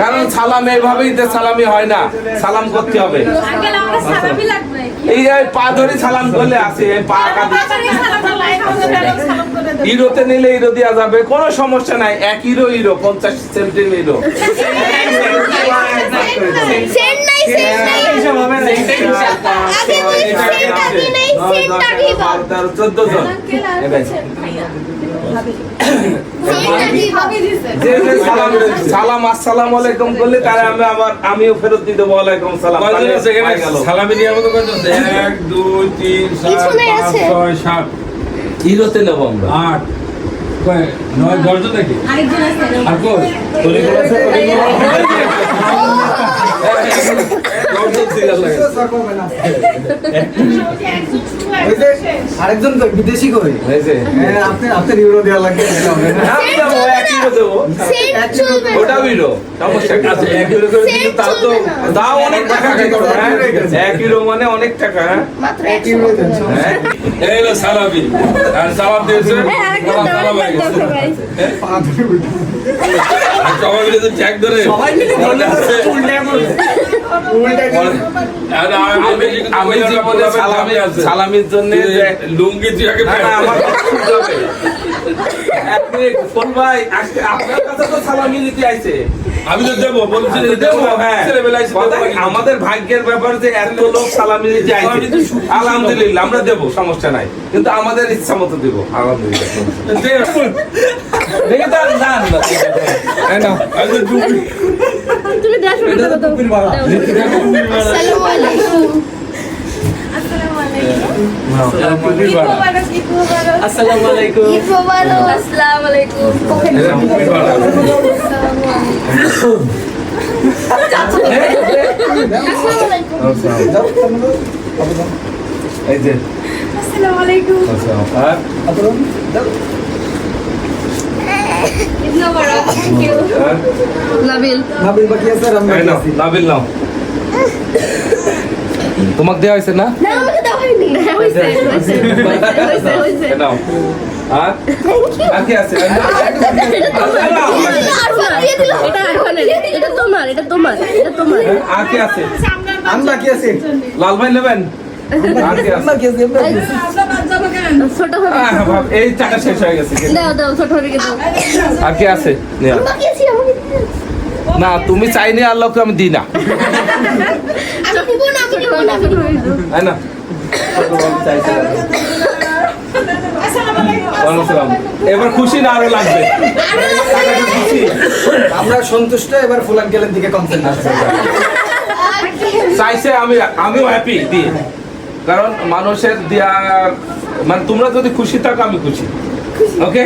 কারণ সালাম এইভাবেই তো সালামি হয় না সালাম করতে হবে। এই পা ধরে সালাম করলে আসে এই পা ইরোতে নিলে ইরো দেওয়া যাবে কোনো সমস্যা নাই এক ইরো ইরো পঞ্চাশ সেন্টিমিটার ইরো। সালাম সালাম আসসালাম আলাইকুম করলে তারে আমি আবার আমিও ফেরত দিয়ে দেবো ওয়ালাইকুম সালাম। কয়জন আছে এখানে? গেল। সালামি এক, দুই, তিন, পিছনে পাঁচ, ছয়, সাত, ইরোতে নেব আমরা। আট? নয়, দশজন নাকি? আর লাগে। আরেকজন কই বিদেশি কই? হ্যাঁ, আপনি আপনার ইউরো দেওয়া লাগবে। এক সমস্যা আছে? করে দিলে তাও তো দাও অনেক টাকা? এক ইরো মানে অনেক টাকা হ্যাঁ? মাত্র এক ইউরো হ্যাঁ? এই হলো। আর দিয়েছে, হয়ে গেছে। সবাই। মিলে যে ধরে, সবাই মিলে মনে। সালামির জন্য লুঙ্গি হ্যাঁ। আমাদের ভাগ্যের ব্যাপার যে এত লোক সালামি দিতে আইছে। আলহামদুলিল্লাহ আমরা দেবো সমস্যা নাই কিন্তু আমাদের ইচ্ছা মতো দেবো আলহামদুলিল্লাহ টুপি। তুমি দেড়শো এটা তো টুপির ভাড়া। আসসালামু আলাইকুম। আসসালামু আলাইকুম। আসসালামু আলাইকুম। আসসালামু। আসসালামু আর আপনারা থ্যাংক ইউ নাবিল নাবিল বাকি আছে আর আমি এই বাকি নাও আছি। নাবিল নাও। তোমাকে হয়েছে না? না আমাকে হয়নি। নাও। আর? আর কি আছে? দিয়ে এটা এটা তোমার। এটা তোমার এটা তোমার। আর কি আছে? আমি বাকি আছি? লাল ভাই নেবেন? আর কি আছে? না তুমি চাইনি আল্লাহকে আমি দিই না। এবার খুশি না আরও লাগবে? আমরা সন্তুষ্ট এবার ফুল আঙ্কেলের দিকে কনসেন্ট্রেট চাইছে আমি আমিও হ্যাপি দিয়ে। কারণ মানুষের দেওয়ার মানে তোমরা যদি খুশি থাকো আমি খুশি। ওকে